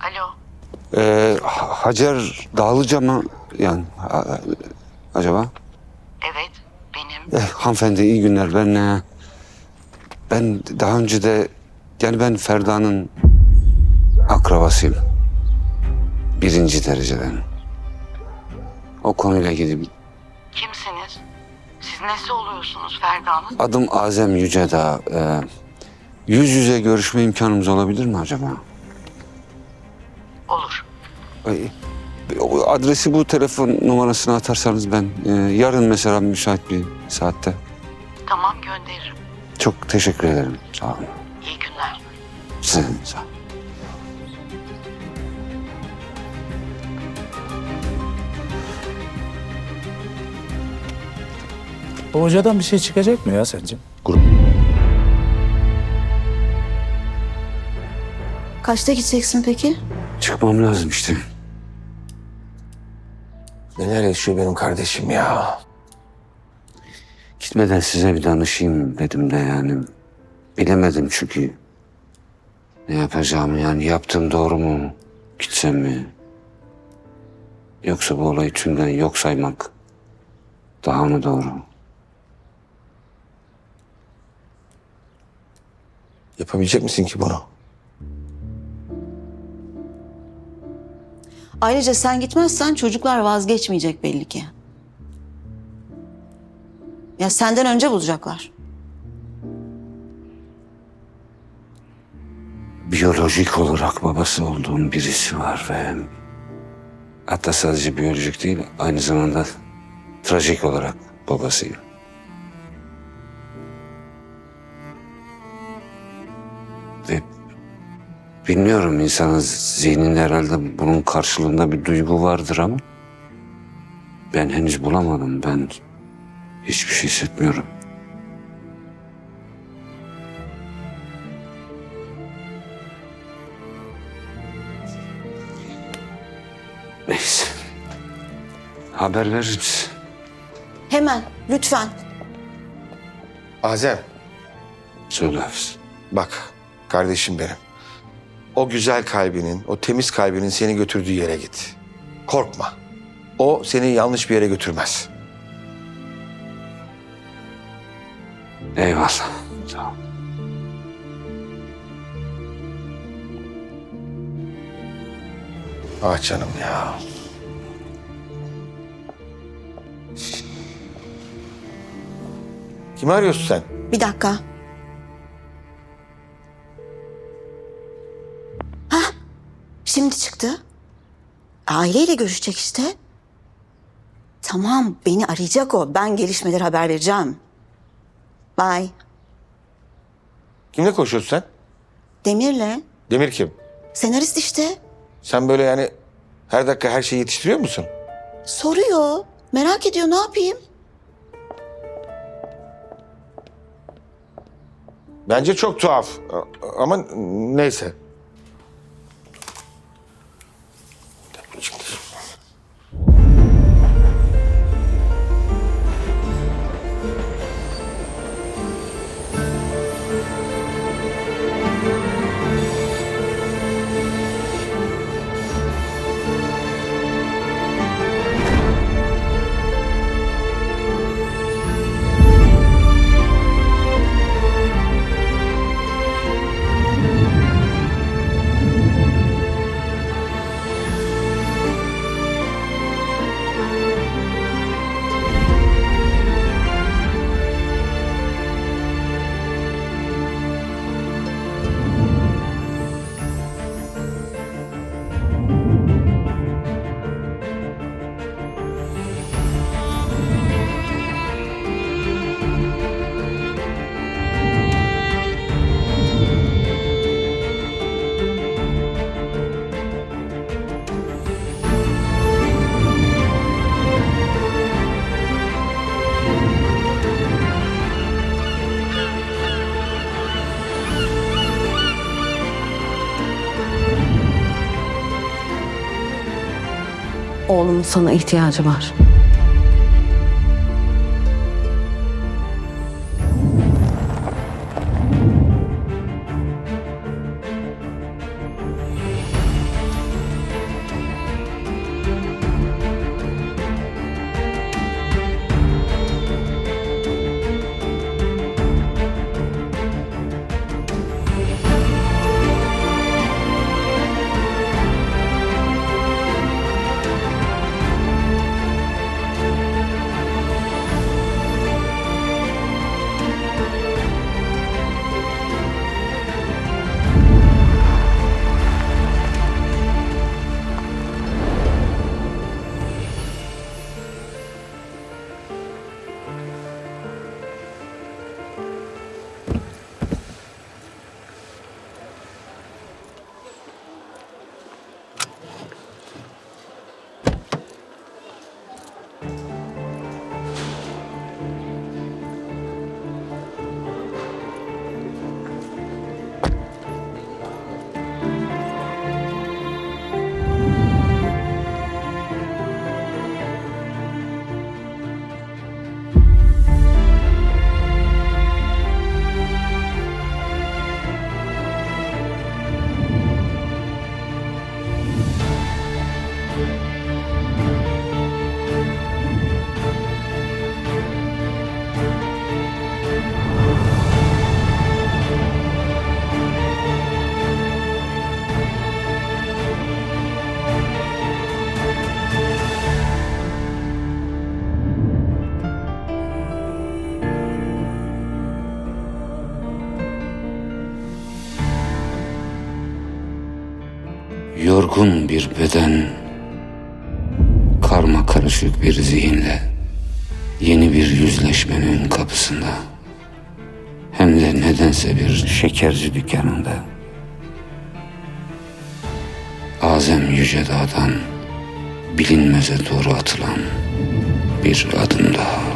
Alo. Ee, Ha- Hacer Dağlıca mı? Yani a- acaba? Evet benim. Eh, hanımefendi iyi günler. Ben e, ben daha önce de yani ben Ferda'nın akrabasıyım. Birinci dereceden. O konuyla ilgili Kimsiniz? Siz nesi oluyorsunuz Ferda'nın? adım Azem Yücedağ. Ee, yüz yüze görüşme imkanımız olabilir mi acaba? Olur. Ay, o adresi bu telefon numarasına atarsanız ben e, yarın mesela müsait bir saatte. Tamam gönderirim. Çok teşekkür ederim. Sağ olun. İyi günler. Size de sağ olun. O hocadan bir şey çıkacak mı ya sence? Kaçta gideceksin peki? Çıkmam lazım işte. Neler yaşıyor benim kardeşim ya? Gitmeden size bir danışayım dedim de yani. Bilemedim çünkü. Ne yapacağımı yani yaptığım doğru mu? Gitsem mi? Yoksa bu olayı tümden yok saymak daha mı doğru? Yapabilecek misin ki bunu? Ayrıca sen gitmezsen çocuklar vazgeçmeyecek belli ki. Ya senden önce bulacaklar. biyolojik olarak babası olduğum birisi var ve hatta sadece biyolojik değil aynı zamanda trajik olarak babasıyım. Ve bilmiyorum insanın zihninde herhalde bunun karşılığında bir duygu vardır ama ben henüz bulamadım. Ben hiçbir şey hissetmiyorum. Neyse. Haber verir misin? Hemen lütfen. Azem, Söyle Hafiz. bak kardeşim benim. O güzel kalbinin, o temiz kalbinin seni götürdüğü yere git. Korkma. O seni yanlış bir yere götürmez. Eyvallah. Sağ ol. Ah canım ya. Kimi arıyorsun sen? Bir dakika. Şimdi çıktı. Aileyle görüşecek işte. Tamam, beni arayacak o. Ben gelişmeleri haber vereceğim. Bye. Kimle konuşuyorsun sen? Demir'le. Demir kim? Senarist işte. Sen böyle yani her dakika her şeyi yetiştiriyor musun? Soruyor. Merak ediyor ne yapayım? Bence çok tuhaf. A- Ama neyse. Oğlumun sana ihtiyacı var. Yorgun bir beden, karma karışık bir zihinle yeni bir yüzleşmenin kapısında. Hem de nedense bir şekerci dükkanında. Azem Yüce Dağ'dan bilinmeze doğru atılan bir adım daha.